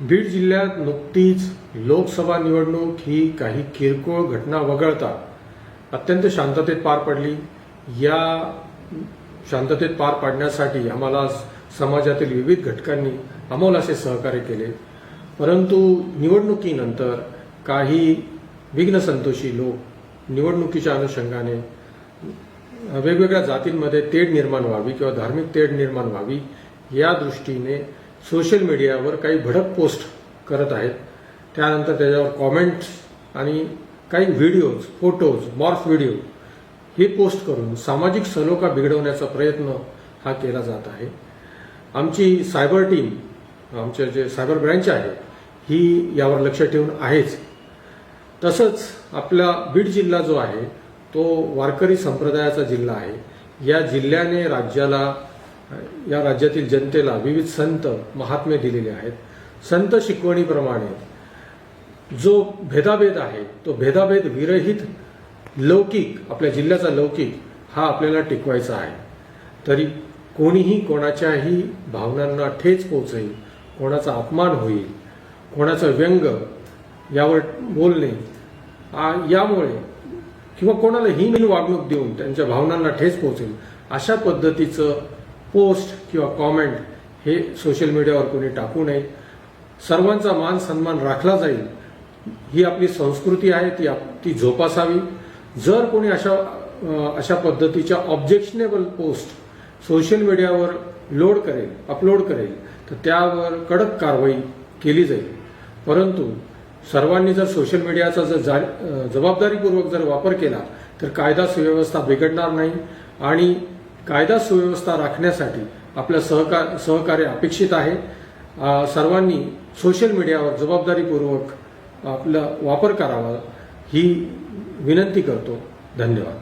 बीड जिल्ह्यात नुकतीच लोकसभा निवडणूक ही काही किरकोळ घटना वगळता अत्यंत शांततेत पार पडली. या शांततेत पार पाडण्यासाठी आम्हाला समाजातील विविध घटकांनी अमोल असे सहकार्य केले. परंतु निवडणुकीनंतर काही विघ्नसंतोषी लोक निवडणुकीच्या अनुषंगाने वेगवेगळ्या जातींमध्ये तेढ निर्माण व्हावी किंवा धार्मिक तेढ निर्माण व्हावी या दृष्टीने सोशल मीडियावर काही भडक पोस्ट करत आहेत. त्यानंतर त्याच्यावर कॉमेंट्स आणि काही व्हिडिओज फोटोज मॉर्फ व्हिडिओ हे पोस्ट करून सामाजिक सलोखा बिघडवण्याचा प्रयत्न हा केला जात आहे. आमची सायबर टीम आमचे जे सायबर ब्रँच आहे ही यावर लक्ष ठेवून आहेच. तसंच आपला बीड जिल्हा जो आहे तो वारकरी संप्रदायाचा जिल्हा आहे. या जिल्ह्याने राज्याला या राज्यातील जनतेला विविध संत महात्मे दिलेले आहेत. संत शिकवणीप्रमाणे जो भेदाभेद आहे तो भेदाभेद विरहित लौकिक आपल्या जिल्ह्याचा लौकिक हा आपल्याला टिकवायचा आहे. तरी कोणीही कोणाच्याही भावनांना ठेच पोचेल कोणाचा अपमान होईल कोणाचं व्यंग यावर बोलणे यामुळे किंवा कोणाला हीन वागणूक देऊन त्यांच्या भावनांना ठेच पोहोचेल अशा पद्धतीचं पोस्ट किंवा कॉमेंट हे सोशल मीडियावर कोणी टाकू नये. सर्वांचा मान सन्मान राखला जाईल. ही आपली संस्कृती आहे ती आप- ती जोपासावी. जर कोणी अशा अशा पद्धतीच्या ऑब्जेक्शनेबल पोस्ट सोशल मीडियावर लोड करेल अपलोड करेल तर त्यावर कडक कारवाई केली जाईल. परंतु सर्वांनी जर सोशल मीडियाचा जर जबाबदारीपूर्वक जर वापर केला तर कायदा सुव्यवस्था बिघडणार नाही आणि कायदा सुव्यवस्था राखण्यासाठी आपलं सहकार सहकार्य अपेक्षित आहे. सर्वांनी सोशल मीडियावर जबाबदारीपूर्वक आपला वापर करावा ही विनंती करतो. धन्यवाद.